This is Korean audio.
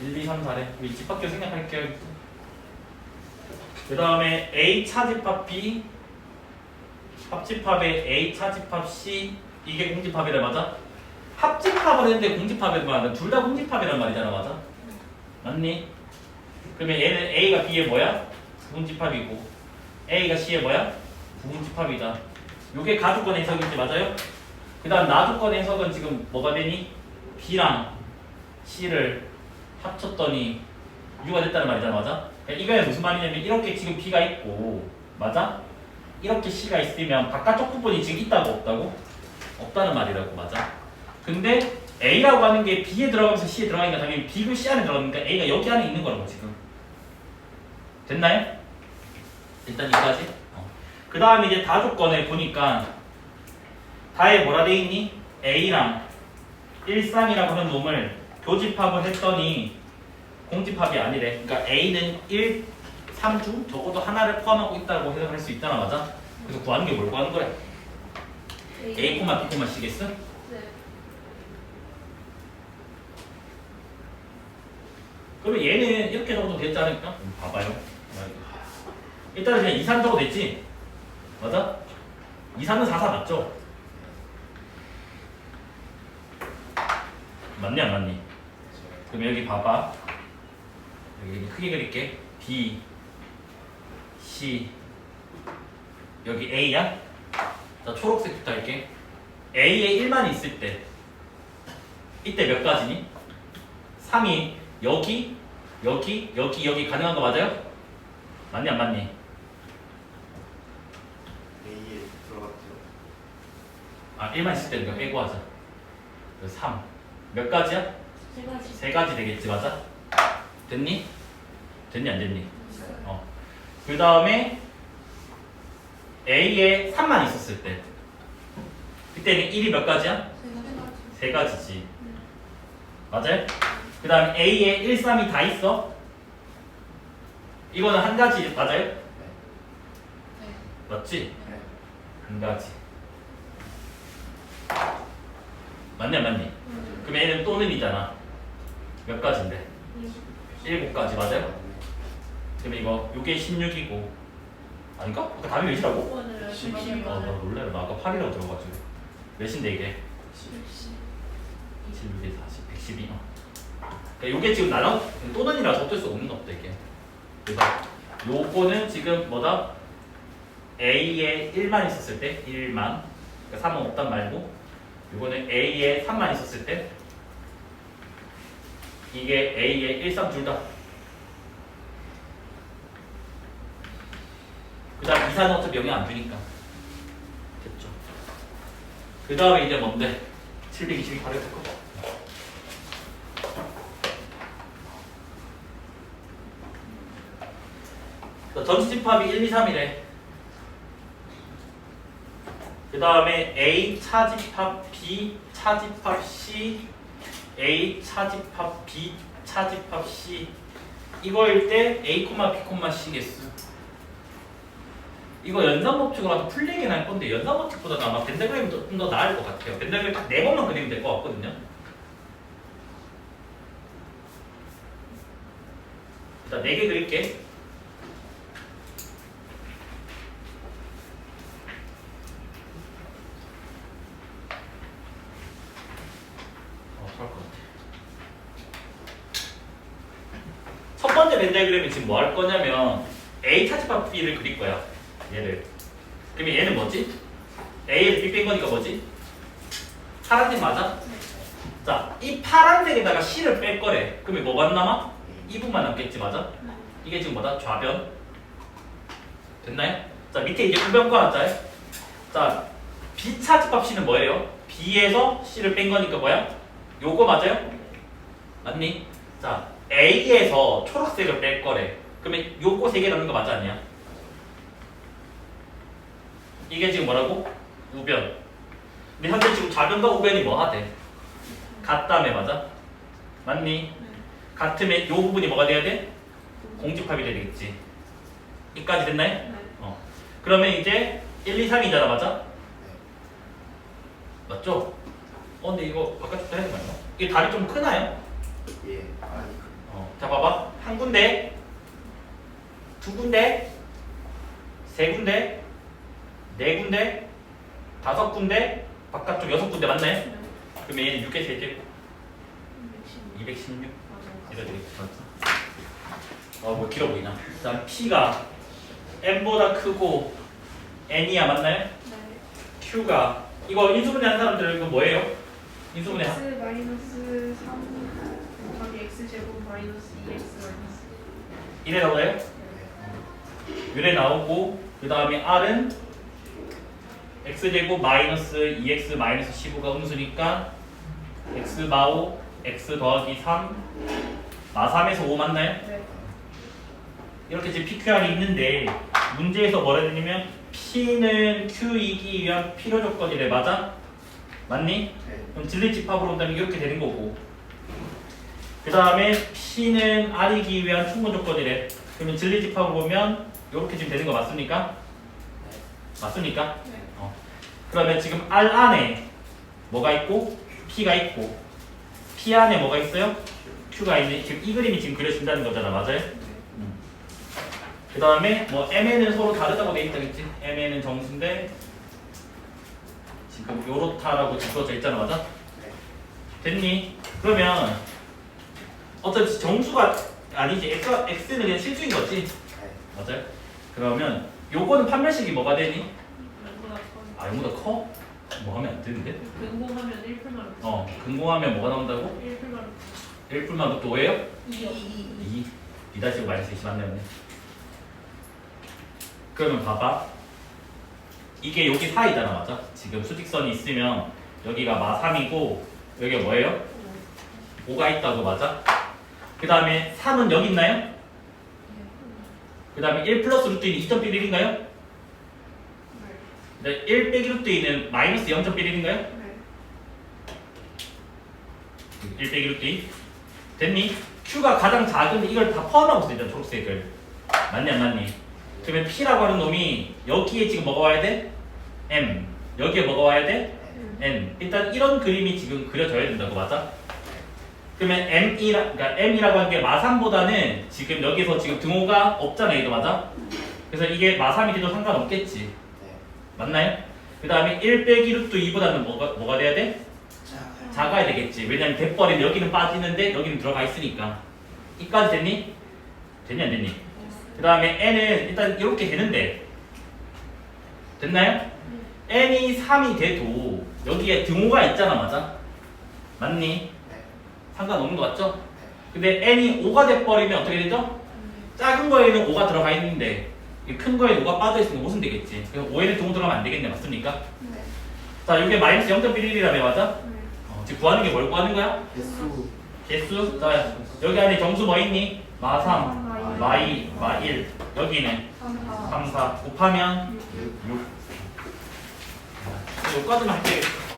1, 2, 3, 4래. 우리 집 밖에 생각할게요. 그 다음에 A 차집합 B 합집합의 A 차집합 C 이게 공집합이라 맞아? 합집합을 했는데 공집합이 뭐야? 둘 다 공집합이란 말이잖아 맞아? 맞니? 그러면 얘는 A가 B의 뭐야? 부분집합이고 A가 C의 뭐야? 부분집합이다 요게 가주권 해석인지 맞아요? 그 다음 나주권 해석은 지금 뭐가 되니? B랑 C를 합쳤더니 U가 됐다는 말이잖아 맞아? 그러니까 이거에 무슨 말이냐면 이렇게 지금 B가 있고 맞아? 이렇게 C가 있으면 바깥쪽 부분이 지금 있다고 없다고? 없다는 말이라고 맞아? 근데 A라고 하는 게 B에 들어가면서 C에 들어가니까 당연히 B가 C 안에 들어가니까 A가 여기 안에 있는 거라고 지금 됐나요? 일단 여기까지 그 다음에 이제 다 조건을 보니까 다에 뭐라 돼 있니? A랑 1, 3이라고 하는 놈을 교집합을 했더니 공집합이 아니래 그러니까 A는 1, 3중 적어도 하나를 포함하고 있다고 해석할 수 있잖아 맞아? 그래서 구하는 게 뭘 구하는 거래? A, B, C겠어? 네. 그러면 얘는 이렇게 적어도 되지 않을까? 음, 봐봐요. 일단은 그냥 2, 3 적어도 됐지? 맞아? 2, 3은 4, 4 맞죠? 맞니 안 맞니? 그럼 여기 봐봐. 여기, 크게 그릴게. B, C, 여기 A야? 자, 초록색부터 할게. A에 1만 있을 때 이때 몇 가지니? 3이 여기, 여기, 여기, 여기 가능한 거 맞아요? 맞니 안 맞니? A에 들어갔죠. 아 1만 있을 때는 그거 빼고 하자. 3. 몇 가지야? 세 가지. 세 가지 되겠지 맞아? 됐니? 됐니 안 됐니? 어. 그 다음에 A에 3만 있었을 때 그때는 1이 몇 가지야? 세 가지. 세 가지지. 맞아요? 그 다음에 A에 1, 3이 다 있어? 이거는 한 가지 맞아요? 네. 맞지? 네. 한 가지. 맞냐 맞니? 음. 그럼 얘는 또는 이잖아. 몇 가지인데? 일곱 가지 맞아요? 그럼 이거 요게 16이고 아닌가? 아까 답이 몇이라고? 오늘 십이. 아, 나 놀래라. 나 아까 8이라고 들어가지고. 몇인데 이게? 16에 40, 112. 어. 그러니까 요게 지금 나랑 또는이라서 어쩔 수 없는 없다 이게. 그래서 요거는 지금 뭐다? A에 1만 있었을 때 1만. 그러니까 3은 없단 말고 요거는 A에 3만 있었을 때 이게 A에 1, 3 둘 다. 그 다음 이사는 어차피 영향 안 주니까. 됐죠. 그 다음에 이제 뭔데? 722 바로 옆에 거. 자, 전체 집합이 1, 2, 3이래. 그 다음에 A 차집합 B 차집합 C A 차집합 B 차집합 C 이거일 때 A, B, C겠어. 이거 연산법칙으로 아주 풀리긴 할 건데 연산법칙보다는 아마 벤더그램이 좀 더 나을 것 같아요. 벤더그램 딱 네 번만 그리면 될 것 같거든요. 일단 네 개 그릴게. 어, 그럴 것 같아. 첫 번째 벤다그램이 지금 뭐 할 거냐면 A 차집합 B를 그릴 거야. 얘를. 그러면 얘는 뭐지? A에서 B 뺀 거니까 뭐지? 파란색 맞아? 자, 이 파란색에다가 C를 뺄 거래. 그러면 뭐가 남아? 이 부분만 남겠지, 맞아? 이게 지금 뭐다? 좌변. 됐나요? 자, 밑에 이제 우변 꺼놨자. 자, B 차집합 C는 뭐예요? B에서 C를 뺀 거니까 뭐야? 요거 맞아요? 맞니? 자, A에서 초록색을 뺄 거래. 그러면 요거 세 개 남는 거 맞아 아니야? 이게 지금 뭐라고? 우변. 근데 현재 지금 좌변과 우변이 뭐 하대? 같다며 맞아? 맞니? 같으면 요 부분이 뭐가 돼야 돼? 공집합이 돼야 되겠지. 이까지 됐나요? 네. 어. 그러면 이제 1, 2, 3이잖아 맞아? 맞죠? 어 근데 이거 바깥쪽도 해야 되나요? 이게 다리 좀 크나요? 예. 군데, 두 군데, 세 군데, 네 군데, 다섯 군데, 바깥쪽 여섯 군데 맞나요? 네. 그러면 얘는 6개 세개 116. 216 맞아요. 이거 되게 맞죠? 어뭐 길어 보이나? 일단 P가 M보다 크고 N이야 맞나요? 네. Q가 이거 인수분해 한 사람들 이거 뭐예요? 인수분해 한- x 마이너스 3 곱하기 x 제곱 마이너스 2x 마이너스 이래 나오고 그 다음에 R은 x제곱 마이너스 2x 마이너스 15가 음수니까 x 마오 x 더하기 3 마3에서 5 맞나요? 네. 이렇게 지금 PQR이 있는데 문제에서 뭐라 했냐면 P는 Q이기 위한 필요 조건이래 맞아? 맞니? 네. 그럼 진리 집합으로 온다면 이렇게 되는 거고 그 다음에 P는 R이기 위한 충분 조건이래 그러면 진리 집합으로 보면 이렇게 지금 되는 거 맞습니까? 맞습니까? 네. 어. 그러면 지금 R 안에 뭐가 있고 P가 있고 P 안에 뭐가 있어요? Q가 있는 지금 이 그림이 지금 그려진다는 거잖아 맞아요? 그 다음에 뭐 MN은 서로 다르다고 돼 있다겠지 MN은 정수인데 지금 요렇다라고 적어져 있잖아 맞아? 네. 됐니? 그러면 어차피 정수가 아니지 X가, X는 그냥 실수인 거지 네. 맞아요? 그러면 요거는 판별식이 뭐가 되니? 아 이거보다 커? 뭐 하면 안 되는데? 근공하면 1풀만 어 근공하면 뭐가 나온다고? 1풀만 1풀만 또 5예요? 2요. 2 2 다시 마이너스 20 맞네 맞네 그러면 봐봐 이게 여기 사이잖아 맞아? 지금 수직선이 있으면 여기가 마 3이고 여기가 뭐예요? 5가 있다고 맞아? 그 다음에 3은 여기 있나요? 그 다음에 1 플러스 루트 2는 2.11인가요? 네. 1 빼기 루트 2는 마이너스 0.11인가요? 네. 1 빼기 루트 2 됐니? Q가 가장 작은데 이걸 다 포함하고 있어 일단 초록색을 맞니 안 맞니? 그러면 P라고 하는 놈이 여기에 지금 뭐가 와야 돼? M 여기에 뭐가 와야 돼? N 일단 이런 그림이 지금 그려져야 된다고 맞아? 그러면 M이라 그러니까 M이라고 하는 게 마삼보다는 지금 여기서 지금 등호가 없잖아 이거 맞아? 그래서 이게 마삼이 돼도 상관없겠지 네. 맞나요? 그 다음에 1 빼기 루트 2보다는 뭐가, 뭐가 돼야 돼? 자. 작아야 되겠지. 왜냐면 대벌이는 여기는 빠지는데 여기는 들어가 있으니까. 이까지 됐니? 됐니 안 됐니? 그 다음에 n은 일단 이렇게 되는데 됐나요? n이 3이 돼도 여기에 등호가 있잖아 맞아? 맞니? 네. 상관없는 거 맞죠? 근데 n이 5가 돼버리면 어떻게 되죠? 작은 거에는 5가 들어가 있는데 이큰 거에는 5가 빠져있으면 무슨 되겠지? 그래서 5에는 등호 들어가면 안 되겠네 맞습니까? 네. 자 이게 마이너스 0.11이라며 맞아? 네. 어, 지금 구하는 게 뭘 구하는 거야? 개수. 개수? 자, 여기 안에 정수 뭐 있니? 마3, 마2, 마1 여기는 3, 4. 3, 4 곱하면 6 여기까지만 할게